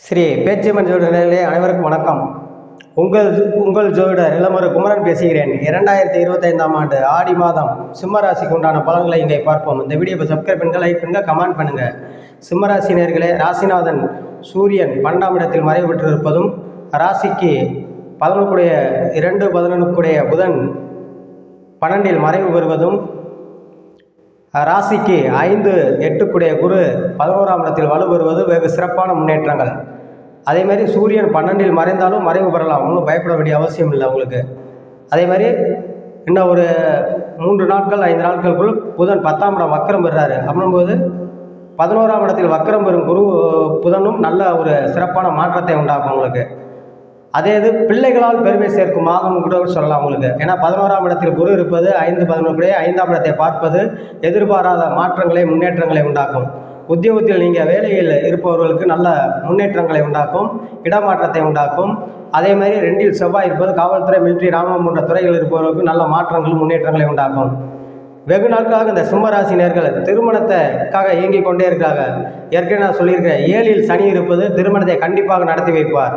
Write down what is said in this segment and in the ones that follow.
ஸ்ரீ பேச்சியம்மன் ஜோதிடர்களே அனைவருக்கும் வணக்கம். உங்கள் உங்கள் ஜோதிடர் இளமரு குமரன் பேசுகிறேன். இரண்டாயிரத்தி இருபத்தைந்தாம் ஆண்டு ஆடி மாதம் சிம்மராசிக்கு உண்டான பலன்களை இங்கே பார்ப்போம். இந்த வீடியோவை சப்ஸ்கிரைப் பண்ணுங்கள் லைக் பண்ணுங்கள் கமெண்ட் பண்ணுங்கள் சிம்ம நேர்களே ராசிநாதன் சூரியன் பன்னெண்டாம் இடத்தில் மறைவு பெற்றிருப்பதும் ராசிக்கு பதனுக்குடைய இரண்டு பதினொன்றுக்குடைய புதன் பன்னெண்டில் மறைவு பெறுவதும் ராசிக்கு ஐந்து எட்டுக்குடைய குரு பதினோராம் இடத்தில் வலுப்பெறுவது வெகு சிறப்பான முன்னேற்றங்கள். அதே மாதிரி சூரியன் பன்னெண்டில் மறைந்தாலும் மறைவு பெறலாம். ஒன்றும் பயப்பட வேண்டிய அவசியம் இல்லை உங்களுக்கு அதே மாதிரி இன்னும் ஒரு மூன்று நாட்கள் ஐந்து நாட்களுக்குள் புதன் பத்தாம் இடம் வக்கரம் பெறுறாரு அப்படின்போது பதினோராம் இடத்தில் வக்கரம் பெறும் குரு புதனும் நல்ல ஒரு சிறப்பான மாற்றத்தை உண்டாக்கும் உங்களுக்கு அதே இது பிள்ளைகளால் பெருமை சேர்க்கும் மாதம் கூட சொல்லலாம் உங்களுக்கு. ஏன்னா பதினோராம் இடத்தில் குரு இருப்பது ஐந்து பதினொன்று ஐந்தாம் இடத்தை பார்ப்பது எதிர்பாராத மாற்றங்களை முன்னேற்றங்களை உண்டாக்கும். உத்தியோகத்தில் நீங்கள் வேலையில் இருப்பவர்களுக்கு நல்ல முன்னேற்றங்களை உண்டாக்கும் இடமாற்றத்தை உண்டாக்கும். அதே மாதிரி ரெண்டில் செவ்வாய் இருப்பது காவல்துறை மிலிட்ரி ராமம் போன்ற துறையில் இருப்பவர்களுக்கு நல்ல மாற்றங்களும் முன்னேற்றங்களை உண்டாக்கும். வெகு நாட்களாக இந்த சிம்மராசி நேர்கள் திருமணத்தைக்காக இயங்கி கொண்டே இருக்கிறாங்க ஏற்கனவே நான் சொல்லியிருக்கிறேன் ஏழில் சனி இருப்பது திருமணத்தை கண்டிப்பாக நடத்தி வைப்பார்.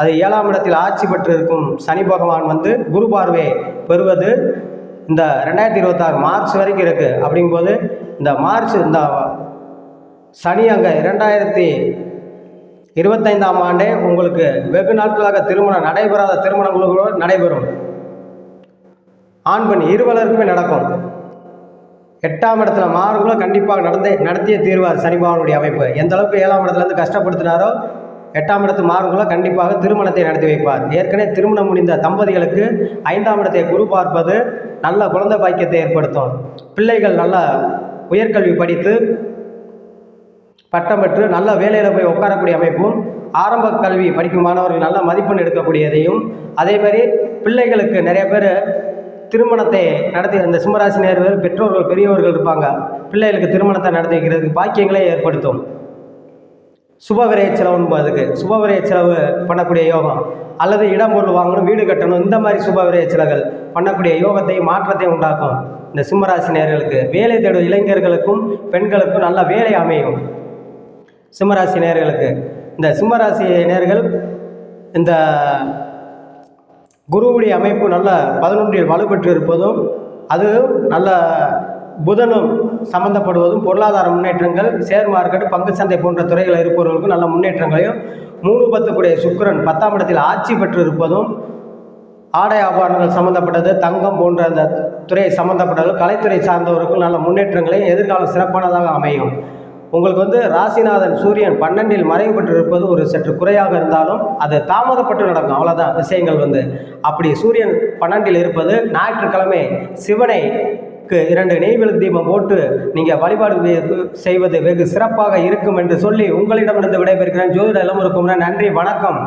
அது ஏழாம் இடத்தில் ஆட்சி பெற்றிருக்கும் சனி பகவான் வந்து குரு பார்வை பெறுவது இந்த ரெண்டாயிரத்தி இருபத்தாறு மார்ச் வரைக்கும் இருக்குது அப்படிங்கும்போது இந்த மார்ச் இந்த சனி அங்கே இரண்டாயிரத்தி இருபத்தைந்தாம் ஆண்டே உங்களுக்கு வெகு நாட்களாக திருமணம் நடைபெறாத திருமணங்களும் நடைபெறும். ஆண் பெண் இருவலருக்குமே நடக்கும். எட்டாம் இடத்துல மாறுங்களோ கண்டிப்பாக நடந்தே நடத்திய தீர்வார் சனிபாவனுடைய அமைப்பு. எந்த அளவுக்கு ஏழாம் இடத்துலேருந்து கஷ்டப்படுத்தினாரோ எட்டாம் இடத்து மாறுங்களோ கண்டிப்பாக திருமணத்தை நடத்தி வைப்பார். ஏற்கனவே திருமணம் முடிந்த தம்பதிகளுக்கு ஐந்தாம் இடத்தை குரு பார்ப்பது நல்ல குழந்தை பாக்கியத்தை ஏற்படுத்தும். பிள்ளைகள் நல்ல உயர்கல்வி படித்து பட்டம் பெற்று நல்ல வேலையில் போய் உட்காரக்கூடிய அமைப்பும் ஆரம்ப கல்வி படிக்கும் மாணவர்கள் நல்ல மதிப்பெண் எடுக்கக்கூடியதையும் அதே மாதிரி பிள்ளைகளுக்கு நிறைய பேர் திருமணத்தை நடத்தி அந்த சிம்மராசி நேர்கள் பெற்றோர்கள் பெரியவர்கள் இருப்பாங்க. பிள்ளைகளுக்கு திருமணத்தை நடத்தி வைக்கிறதுக்கு பாக்கியங்களே ஏற்படுத்தும். சுப விரைய செலவுன்னு அதுக்கு. சுப விரைய செலவு பண்ணக்கூடிய யோகம். அல்லது இடம் பொருள் வாங்கணும் வீடு கட்டணும் இந்த மாதிரி சுப விரைய செலவுகள் பண்ணக்கூடிய யோகத்தை மாற்றத்தை உண்டாக்கும். இந்த சிம்மராசி நேர்களுக்கு வேலை தேடும் இளைஞர்களுக்கும் பெண்களுக்கும் நல்ல வேலை அமையும். சிம்மராசி நேர்களுக்கு இந்த சிம்மராசி நேர்கள் இந்த குருவுடைய அமைப்பு நல்ல பதினொன்றில் வலுப்பெற்று இருப்பதும் அது நல்ல புதனும் சம்பந்தப்படுவதும் பொருளாதார முன்னேற்றங்கள் ஷேர் மார்க்கெட் பங்கு சந்தை போன்ற துறைகளில் இருப்பவர்களுக்கும் நல்ல முன்னேற்றங்களையும் மூணு பத்துக்குடைய சுக்கிரன் பத்தாம் இடத்தில் ஆட்சி பெற்று இருப்பதும் ஆடை ஆபரணங்கள் சம்மந்தப்பட்டது தங்கம் போன்ற அந்த துறை சம்மந்தப்பட்டது கலைத்துறை சார்ந்தவருக்கும் நல்ல முன்னேற்றங்களையும் எதிர்காலம் சிறப்பானதாக அமையும். உங்களுக்கு வந்து ராசிநாதன் சூரியன் பன்னெண்டில் மறைவு பெற்றிருப்பது ஒரு சற்று குறையாக இருந்தாலும் அது தாமதப்பட்டு நடக்கும். அவ்வளோதான் விஷயங்கள் வந்து. அப்படி சூரியன் பன்னெண்டில் இருப்பது ஞாயிற்றுக்கிழமை சிவனை க்கு இரண்டு நெய்வெழு தீபம் போட்டு நீங்கள் வழிபாடு செய்வது வெகு சிறப்பாக இருக்கும் என்று சொல்லி உங்களிடமிருந்து விடைபெறுகிறேன். ஜோதிட இளமுருக்கும் நன்றி வணக்கம்.